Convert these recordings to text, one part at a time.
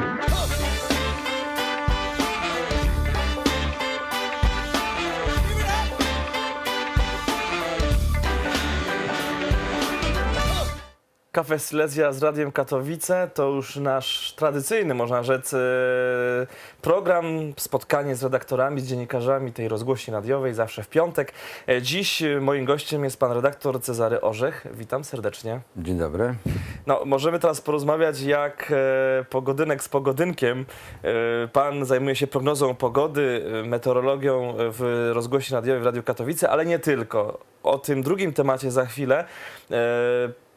Huh. Kafe Silesia z Radiem Katowice to już nasz tradycyjny, można rzec, e, program, spotkanie z redaktorami, z dziennikarzami tej rozgłośni radiowej, zawsze w piątek. E, Dziś e, moim gościem jest pan redaktor Cezary Orzech. Witam serdecznie. Dzień dobry. No, możemy teraz porozmawiać jak pogodynek z pogodynkiem. Pan zajmuje się prognozą pogody, meteorologią w rozgłośni radiowej w Radiu Katowice, ale nie tylko. O tym drugim temacie za chwilę.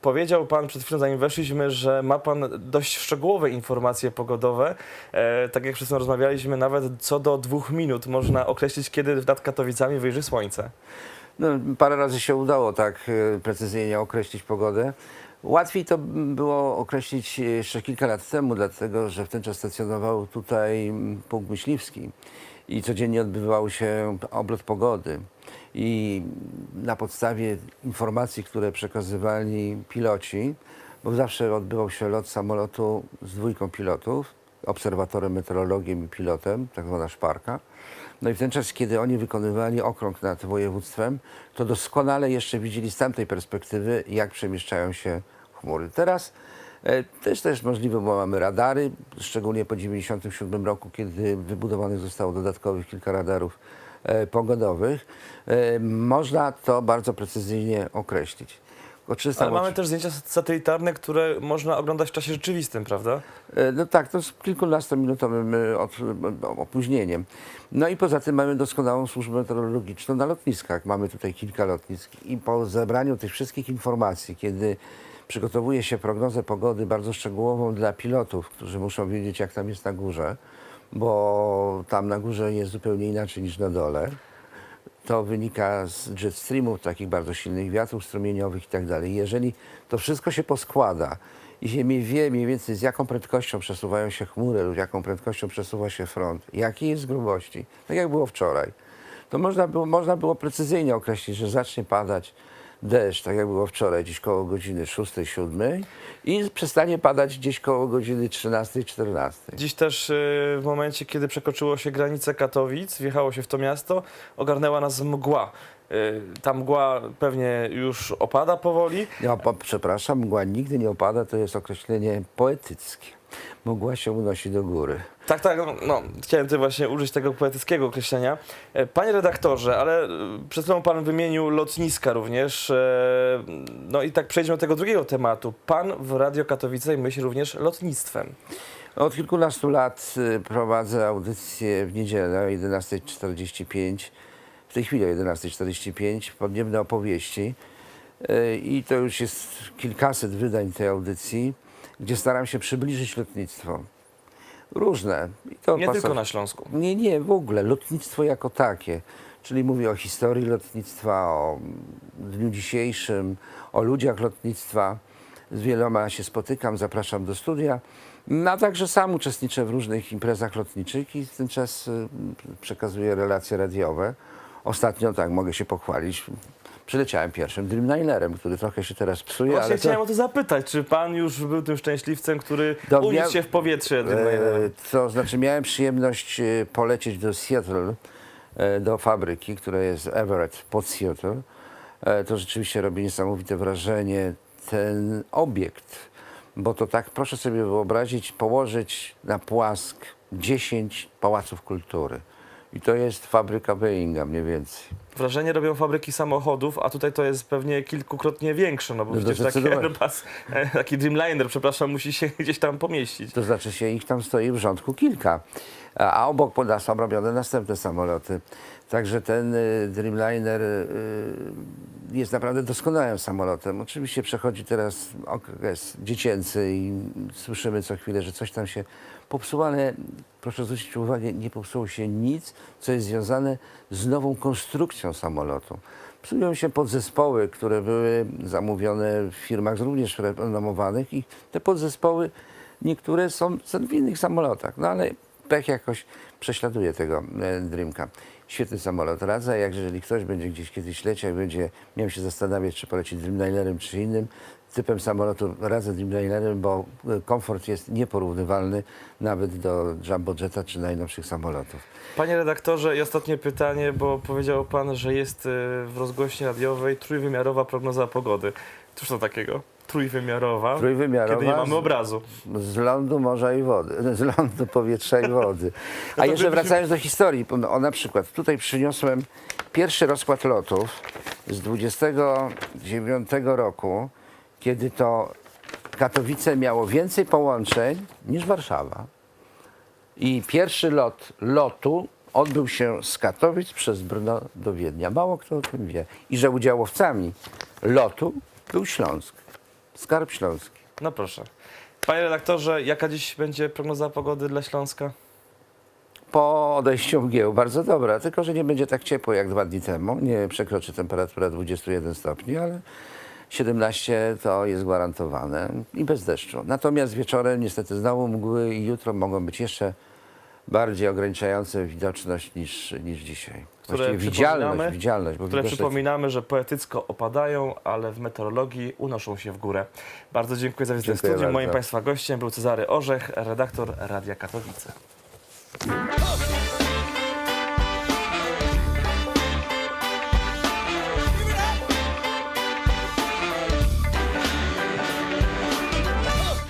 Powiedział pan przed chwilą, zanim weszliśmy, że ma pan dość szczegółowe informacje pogodowe. E, tak jak przed chwilą rozmawialiśmy, nawet co do dwóch minut można określić, kiedy nad Katowicami wyjrzy słońce. No, parę razy się udało tak e, precyzyjnie określić pogodę. Łatwiej to było określić jeszcze kilka lat temu, dlatego że w ten czas stacjonował tutaj m, punkt myśliwski i codziennie odbywał się oblot pogody. I na podstawie informacji, które przekazywali piloci, bo zawsze odbywał się lot samolotu z dwójką pilotów, obserwatorem, meteorologiem i pilotem, tak zwana szparka. No i w ten czas, kiedy oni wykonywali okrąg nad województwem, to doskonale jeszcze widzieli z tamtej perspektywy, jak przemieszczają się chmury. Teraz e, też też możliwe, bo mamy radary, szczególnie po 1997 roku, kiedy wybudowanych zostało dodatkowych kilka radarów e, pogodowych. E, można to bardzo precyzyjnie określić. Ale mamy oczy- też zdjęcia satelitarne, które można oglądać w czasie rzeczywistym, prawda? E, No tak, to z kilkunastominutowym e, od, e, opóźnieniem. No i poza tym mamy doskonałą służbę meteorologiczną na lotniskach. Mamy tutaj kilka lotnisk i po zebraniu tych wszystkich informacji, kiedy przygotowuje się prognozę pogody bardzo szczegółową dla pilotów, którzy muszą wiedzieć jak tam jest na górze, bo tam na górze jest zupełnie inaczej niż na dole. To wynika z jetstreamów, takich bardzo silnych wiatrów strumieniowych i tak dalej. Jeżeli to wszystko się poskłada i mniej wie mniej więcej z jaką prędkością przesuwają się chmury lub jaką prędkością przesuwa się front, jakiej jest grubości, tak jak było wczoraj, to można było, można było precyzyjnie określić, że zacznie padać deszcz, tak jak było wczoraj, gdzieś koło godziny 6-7 i przestanie padać gdzieś koło godziny 13-14. Dziś też y, w momencie, kiedy przekroczyło się granicę Katowic, wjechało się w to miasto, ogarnęła nas mgła. Y, Ta mgła pewnie już opada powoli. Ja, po, przepraszam, mgła nigdy nie opada, to jest określenie poetyckie. Mgła się unosi do góry. Tak, tak, no, no chciałem tutaj właśnie użyć tego poetyckiego określenia. E, Panie redaktorze, ale y, przed chwilą pan wymienił lotniska również. e, No i tak przejdźmy do tego drugiego tematu. Pan w Radio Katowice się również lotnictwem. Od kilkunastu lat prowadzę audycję w niedzielę o 11.45, w tej chwili o 11.45, podniebne opowieści. I to już jest kilkaset wydań tej audycji, gdzie staram się przybliżyć lotnictwo. Różne. I to Nie tylko na Śląsku. Nie, nie, w ogóle. Lotnictwo jako takie. Czyli mówię o historii lotnictwa, o dniu dzisiejszym, o ludziach lotnictwa. Z wieloma się spotykam, zapraszam do studia. No, a także sam uczestniczę w różnych imprezach lotniczych i w ten czas y, przekazuję relacje radiowe. Ostatnio, tak, mogę się pochwalić, przyleciałem pierwszym Dreamlinerem, który trochę się teraz psuje, Właśnie ale to, chciałem o to zapytać, czy pan już był tym szczęśliwcem, który To uniósł mia- się w powietrze? E, Dreamlinerem? To znaczy miałem przyjemność e, polecieć do Seattle, e, do fabryki, która jest Everett pod Seattle. To rzeczywiście robi niesamowite wrażenie ten obiekt, bo to tak proszę sobie wyobrazić, położyć na płask 10 pałaców kultury. I to jest fabryka Boeinga mniej więcej. Wrażenie robią fabryki samochodów, a tutaj to jest pewnie kilkukrotnie większe, no bo No przecież taki zdecydowanie. Airbus, e, taki Dreamliner, przepraszam, musi się gdzieś tam pomieścić. To znaczy się ich tam stoi w rządku kilka, a a obok pod nas są robione następne samoloty. Także ten y, Dreamliner y, jest naprawdę doskonałym samolotem. Oczywiście przechodzi teraz okres dziecięcy i słyszymy co chwilę, że coś tam się popsuło, ale proszę zwrócić uwagę, nie popsuło się nic, co jest związane z nową konstrukcją samolotu. Psują się podzespoły, które były zamówione w firmach również renomowanych i te podzespoły niektóre są, w innych samolotach, no ale pech jakoś prześladuje tego e, Dreamka. Świetny samolot. Radzę, jak jeżeli ktoś będzie gdzieś kiedyś leciał będzie miał się zastanawiać, czy poleci Dreamlinerem, czy innym, typem samolotu z Dreamlinerem, bo y, komfort jest nieporównywalny nawet do Jumbo Jetta czy najnowszych samolotów. Panie redaktorze, i ostatnie pytanie, bo powiedział pan, że jest e, w rozgłośni radiowej trójwymiarowa prognoza pogody. Cóż to takiego? Trójwymiarowa, Trójwymiarowa kiedy nie mamy z- obrazu. Z lądu, morza i wody. Z lądu, powietrza i wody. A jeszcze wracając do historii, o na przykład tutaj przyniosłem pierwszy rozkład lotów z 29 roku, kiedy to Katowice miało więcej połączeń niż Warszawa. I pierwszy lot lotu odbył się z Katowic przez Brno do Wiednia. Mało kto o tym wie. I że udziałowcami lotu był Śląsk. Skarb Śląski. No proszę. Panie redaktorze, jaka dziś będzie prognoza pogody dla Śląska? Po odejściu mgieł bardzo dobra, tylko że nie będzie tak ciepło jak dwa dni temu. Nie przekroczy temperatura 21 stopni, ale 17 to jest gwarantowane i bez deszczu. Natomiast wieczorem niestety znowu mgły i jutro mogą być jeszcze bardziej ograniczające widoczność niż, niż dzisiaj. Które widzialność, przypominamy- widzialność. Bo Które przypominamy, że poetycko opadają, ale w meteorologii unoszą się w górę. Bardzo dziękuję za wizytę w studiu. Moim. Państwa gościem był Cezary Orzech, redaktor Radia Katowice.